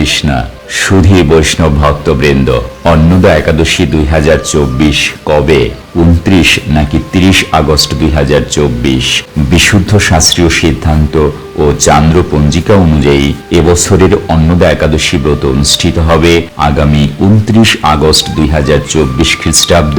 কৃষ্ণ, সুধী বৈষ্ণব ভক্তবৃন্দ, অন্নদা একাদশী দুই হাজার চব্বিশ, কবে? উনত্রিশ নাকি তিরিশ আগস্ট দুই বিশুদ্ধ শাস্ত্রীয় সিদ্ধান্ত ও চান্দ্র পঞ্জিকা অনুযায়ী এবছরের অন্নদা একাদশী ব্রত অনুষ্ঠিত হবে আগামী উনত্রিশ আগস্ট দুই হাজার চব্বিশ খ্রিস্টাব্দ,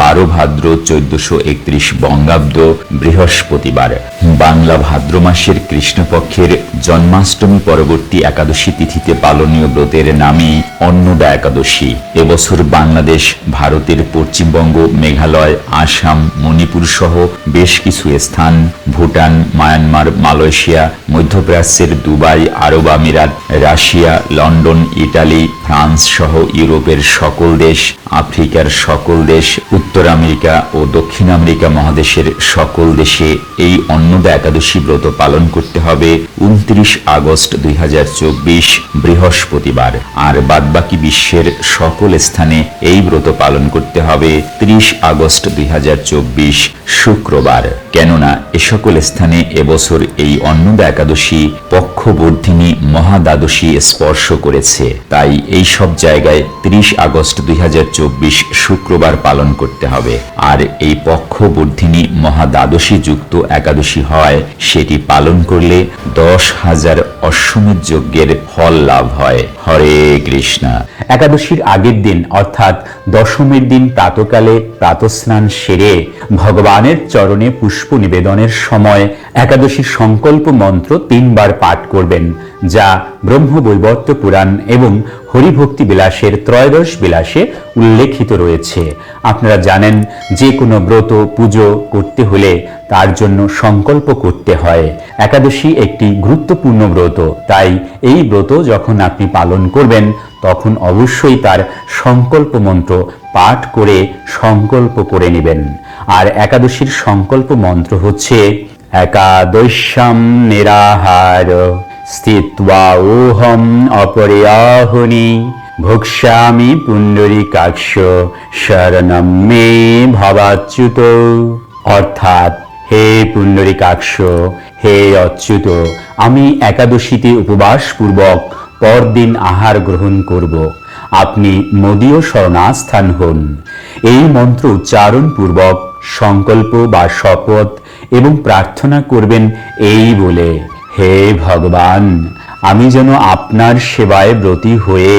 বারো ভাদ্র চোদ্দশো একত্রিশ বঙ্গাব্দ, বৃহস্পতিবার। বাংলা ভাদ্র মাসের কৃষ্ণপক্ষের জন্মাষ্টমী পরবর্তী একাদশী তিথিতে পালনীয় ব্রতের নামই অন্নদা একাদশী। এবছর বাংলাদেশ, ভারতের পশ্চিমবঙ্গ, মেঘালয়, আসাম, মণিপুর সহ বেশ কিছু স্থান, ভুটান, মায়ানমার, মালয়েশিয়া মধ্যপ্রাচ্যের দুবাই, আরব আমিরাত, রাশিয়া, লন্ডন, ইটালি, ফ্রান্স সহ ইউরোপের সকল দেশ, আফ্রিকার সকল দেশ, উত্তর আমেরিকা ও দক্ষিণ আমেরিকা মহাদেশের সকল দেশে এই অন্নদা একাদশী ব্রত পালন করতে হবে উনত্রিশ আগস্ট দুই হাজার চব্বিশ, বৃহস্পতিবার। আর বাদবাকি বিশ্বের সকল স্থানে এই ব্রত পালন করতে হবে ত্রিশ আগস্ট দুই হাজার চব্বিশ, শুক্রবার। কেননা এ সকল স্থানে এবছর এই অন্নদা একাদশী পক্ষবর্ধিনী মহাদ্বাদশী স্পর্শ করেছে। তাই এই সব জায়গায় ত্রিশ আগস্ট দুই শুক্রবার পালন করতে হবে। আর এই পক্ষবর্ধিনী মহাদ্বাদশী যুক্ত একাদশী হয়, সেটি পালন করলে দশ হাজার অশ্বমেধ যজ্ঞের ফল লাভ হয়। হরে কৃষ্ণ। একাদশীর আগের দিন, অর্থাৎ দশমীর দিন প্রাতকালে প্রাতস্নান সেরে ভগবানের চরণে পুষ্প নিবেদনের সময় একাদশীর সংকল্প মন্ত্র তিনবার পাঠ করবেন যা ব্রহ্মবৈবর্ত পুরাণ এবং হরিভক্তি বিলাসের ত্রয়োদশ বিলাসে উল্লেখিত রয়েছে। আপনারা জানেন, যে কোনো ব্রত, পুজো করতে হলে তার জন্য সংকল্প করতে হয়। একাদশী একটি গুরুত্বপূর্ণ ব্রত। তাই এই ব্রত যখন আপনি পালন করবেন, তখন অবশ্যই তার সংকল্প মন্ত্র পাঠ করে সংকল্প করে নেবেন। আর একাদশীর সংকল্প মন্ত্র হচ্ছে, একাদশ্যাম নিরাহার। স্থিত্বা ওহম অপরিয়াহনি। ভোক্ষ্যামি পুণ্ডরীকাক্ষ শরণম মে ভবাচ্যুত। অর্থাৎ, হে পুণ্ডরীকাক্ষ, হে অচ্যুত, আমি একাদশীতে উপবাস পূর্বক পরদিন আহার গ্রহণ করব। আপনি মদীয় শরণাস্থান হন। এই মন্ত্র উচ্চারণ পূর্বক সংকল্প বা শপথ এবং প্রার্থনা করবেন এই বলে। হে ভগবান, আমি যেন আপনার সেবায় ব্রতী হয়ে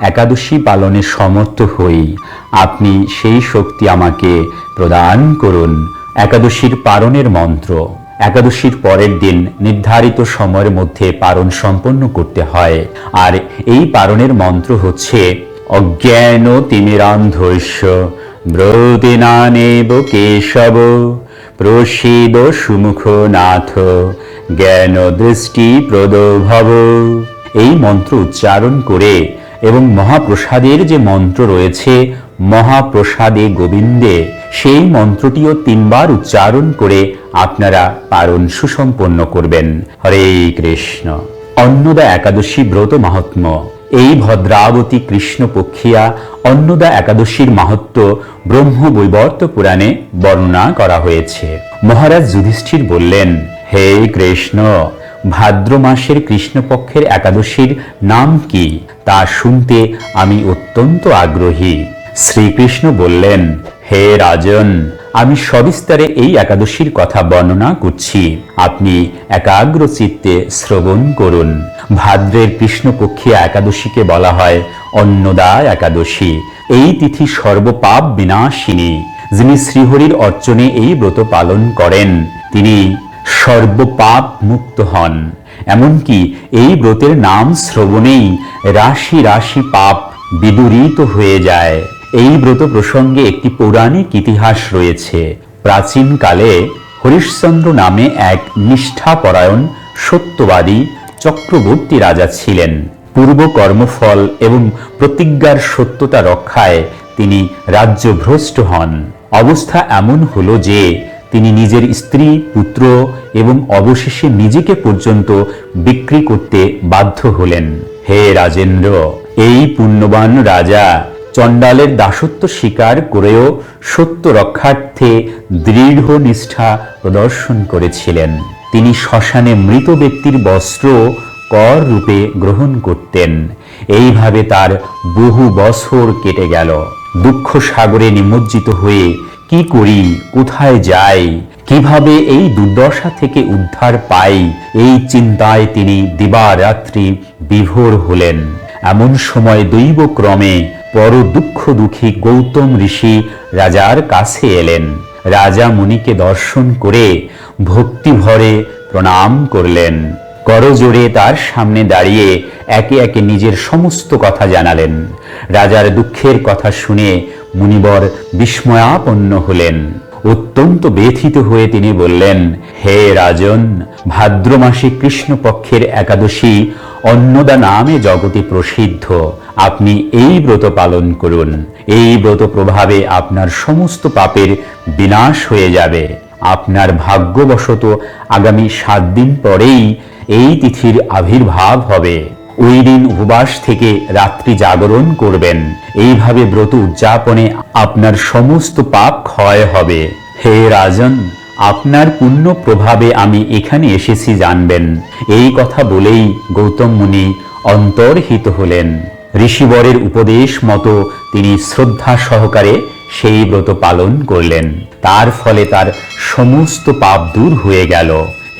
একাদশী পালনে সমর্থ হই। আপনি সেই শক্তি আমাকে প্রদান করুন। একাদশীর পারণের মন্ত্র। একাদশীর পরের দিন নির্ধারিত সময়ের মধ্যে পারণ সম্পন্ন করতে হয়। আর এই পারণের মন্ত্র হচ্ছে, অজ্ঞান তিমিরান্ধৈষ্য ব্রতিনানেব কেশব প্রসীদ সুমুখ নাথ জ্ঞান দৃষ্টি প্রদভব এই মন্ত্র উচ্চারণ করে এবং মহাপ্রসাদের যে মন্ত্র রয়েছে, মহাপ্রসাদে গোবিন্দে, সেই মন্ত্রটিও তিনবার উচ্চারণ করে আপনারা পারণ সুসম্পন্ন করবেন। হরে কৃষ্ণ। অন্নদা একাদশী ব্রত মাহাত্ম। এই ভদ্রাবতী কৃষ্ণপক্ষিয়া অন্নদা একাদশীর মাহাত্ম ব্রহ্ম বৈবর্ত পুরাণে বর্ণনা করা হয়েছে। মহারাজ যুধিষ্ঠির বললেন হে কৃষ্ণ, ভাদ্র মাসের কৃষ্ণপক্ষের একাদশীর নাম কি? তা শুনতে আমি অত্যন্ত আগ্রহী। শ্রীকৃষ্ণ বললেন, হে রাজন, আমি সবিস্তারে এই একাদশীর কথা বর্ণনা করছি। আপনি একাগ্র চিত্তে শ্রবণ করুন। ভাদ্রের কৃষ্ণপক্ষী একাদশীকে বলা হয় অন্নদা একাদশী। এই তিথি সর্বপাপ বিনাশিনী। যিনি শ্রীহরির অর্চনে এই ব্রত পালন করেন, তিনি সর্বপাপ মুক্ত হন। এমনকি এই ব্রতের নাম শ্রবণেই রাশি রাশি পাপ বিদূরিত হয়ে যায়। এই ব্রত প্রসঙ্গে একটি পৌরাণিক ইতিহাস রয়েছে। প্রাচীনকালে হরিশ্চন্দ্র নামে এক নিষ্ঠাপরায়ণ, সত্যবাদী, চক্রবর্তী রাজা ছিলেন। পূর্ব কর্মফল এবং প্রতিজ্ঞার সত্যতা রক্ষায় তিনি রাজ্যভ্রষ্ট হন। অবস্থা এমন হল যে তিনি নিজের স্ত্রী, পুত্র এবং অবশেষে নিজেকে পর্যন্ত বিক্রি করতে বাধ্য হলেন। হে রাজেন্দ্র, এই পুণ্যবান রাজা চণ্ডালের দাসত্ব স্বীকার করেও সত্য রক্ষার্থে দৃঢ় নিষ্ঠা প্রদর্শন করেছিলেন। তিনি শ্মশানে মৃত ব্যক্তির বস্ত্র কর রূপে গ্রহণ করতেন। এইভাবে তার বহু বছর কেটে গেল। দুঃখ সাগরে নিমজ্জিত হয়ে কি করি, কোথায় যাই, কীভাবে এই দুর্দশা থেকে উদ্ধার পাই, এই চিন্তায় তিনি দিবারাত্রি বিভোর হলেন। এমন সময় দৈবক্রমে পর দুঃখ দুঃখী গৌতম ঋষি রাজার কাছে এলেন। রাজা মুনিকে দর্শন করে ভক্তি ভরে প্রণাম করলেন। করজোরে তার সামনে দাঁড়িয়ে একে একে নিজের সমস্ত কথা জানালেন। রাজার দুঃখের কথা শুনে মুনিবর বিস্ময়াপন্ন হলেন। অত্যন্ত ব্যথিত হয়ে তিনি বললেন, হে রাজন ভাদ্র মাসে কৃষ্ণপক্ষের একাদশী অন্নদা নামে জগতে প্রসিদ্ধ। আপনি এই ব্রত পালন করুন। এই ব্রত প্রভাবে আপনার সমস্ত পাপের বিনাশ হয়ে যাবে। আপনার ভাগ্যবশত আগামী সাত দিন পরেই এই তিথির আবির্ভাব হবে। ওই দিন উপবাস থেকে রাত্রি জাগরণ করবেন। এইভাবে ব্রত উদযাপনে আপনার সমস্ত পাপ ক্ষয় হবে। হে রাজন, আপনার পুণ্য প্রভাবে আমি এখানে এসেছি জানবেন। এই কথা বলেই গৌতম মুনি অন্তর্হিত হলেন। ঋষিবরের উপদেশ মতো তিনি শ্রদ্ধা সহকারে সেই ব্রত পালন করলেন। তার ফলে তার সমস্ত পাপ দূর হয়ে গেল।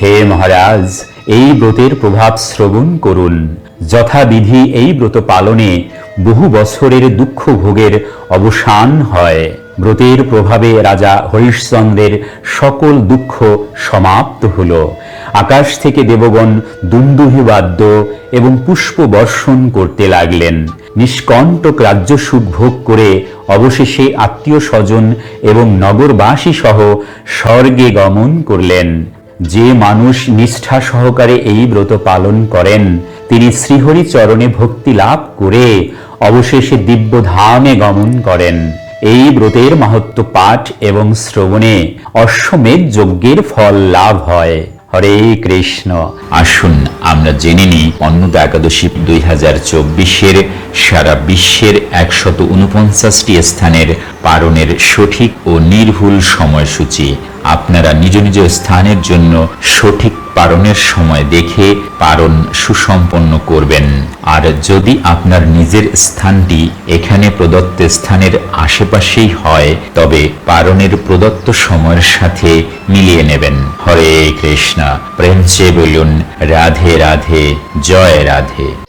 হে মহারাজ, এই ব্রতের প্রভাব শ্রবণ করুন। যথাবিধি এই ব্রত পালনে বহু বছরের দুঃখ ভোগের অবসান হয়। ব্রতের প্রভাবে রাজা হরিশ্চন্দ্রের সকল দুঃখ সমাপ্ত হল। আকাশ থেকে দেবগণ দুন্দুহি বাদ্য এবং পুষ্প বর্ষণ করতে লাগলেন। নিষ্কণ্টক রাজ্য সুখ ভোগ করে অবশেষে আত্মীয় স্বজন এবং নগরবাসী সহ স্বর্গে গমন করলেন। যে মানুষ নিষ্ঠা সহকারে এই ব্রত পালন করেন, তিনি শ্রীহরি চরণে ভক্তি লাভ করে অবশেষে দিব্য ধামে গমন করেন। এই ব্রতের মাহাত্ম পাঠ এবং শ্রবণে অশ্বমেধ যজ্ঞের ফল লাভ হয়। হরে কৃষ্ণ। আসুন আমরা জেনে নিই অন্নদা একাদশী দুই হাজার চব্বিশের সারা বিশ্বের একশত উনপঞ্চাশটি স্থানের পালনের সঠিক ও নির্ভুল সময়সূচি আপনারা নিজ নিজ স্থানের জন্য সঠিক পারণের সময় দেখে পারণ সুসম্পন্ন করবেন। আর যদি আপনার নিজের স্থানটি এখানে প্রদত্ত স্থানের আশেপাশেই হয়, তবে পারণের প্রদত্ত সময়ের সাথে মিলিয়ে নেবেন। হরে কৃষ্ণা। প্রেম সে বলুন, রাধে রাধে, জয় রাধে।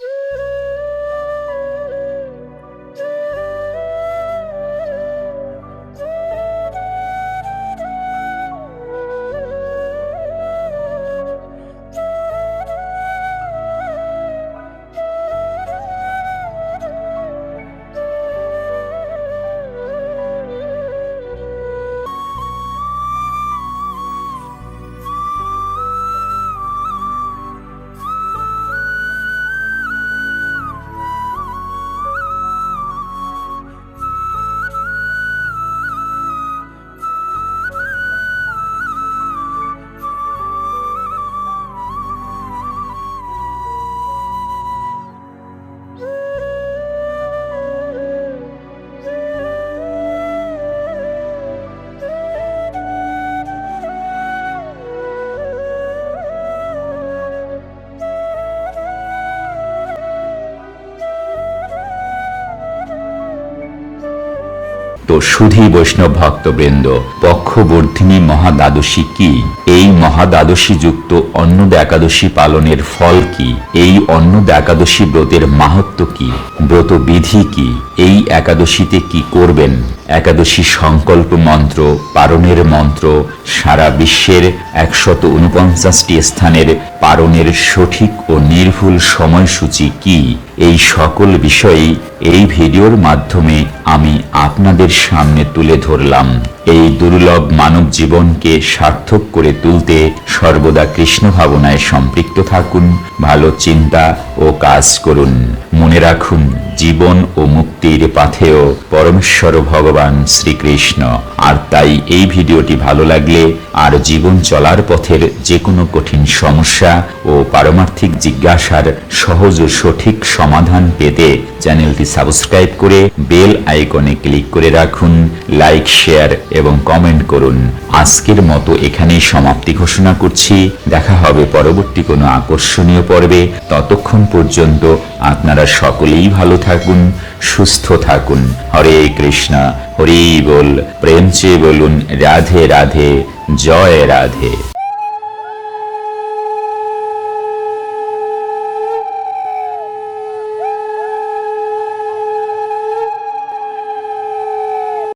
তো সুধী বৈষ্ণব ভক্তবৃন্দ, পক্ষবর্ধিনী মহাদ্বাদশী কি? এই মহাদ্বাদশী যুক্ত অন্নদা একাদশী পালনের ফল কি? এই অন্নদা একাদশী ব্রতের মাহাত্ম কি? ব্রত বিধি কি? এই একাদশীতে কি করবেন? একাদশী সংকল্প মন্ত্র, পারণের মন্ত্র, সারা বিশ্বের একশত উনপঞ্চাশটি স্থানের পারণের সঠিক ও নির্ভুল সময়সূচি কি? এই সকল বিষয়েই এই ভিডিওর মাধ্যমে আমি আপনাদের সামনে তুলে ধরলাম। এই দুর্লভ মানব জীবনকে সার্থক করে তুলতে সর্বদা কৃষ্ণ ভাবনায় সম্পৃক্ত থাকুন, ভালো চিন্তা ও কাজ করুন। মনে রাখুন, জীবন ও মুক্তির পাথেয় পরমেশ্বর ভগবান শ্রীকৃষ্ণ। আর তাই এই ভিডিওটি ভালো লাগলে আর জীবন চলার পথের যে কোনো কঠিন সমস্যা ও পারমার্থিক জিজ্ঞাসার সহজ ও সঠিক সমাধান পেতে চ্যানেলটি সাবস্ক্রাইব করে বেল আইকনে ক্লিক করে রাখুন, লাইক, শেয়ার এবং কমেন্ট করুন, আজকের মতো এখানেই সমাপ্তি ঘোষণা করছি। দেখা হবে পরবর্তী কোনো আকর্ষণীয় পর্বে। ততক্ষণ পর্যন্ত আপনারা সকলেই ভালো থাকুন, সুস্থ থাকুন। হরে কৃষ্ণা, হরি বল, প্রেম চেয়ে বলুন, রাধে রাধে, জয় রাধে।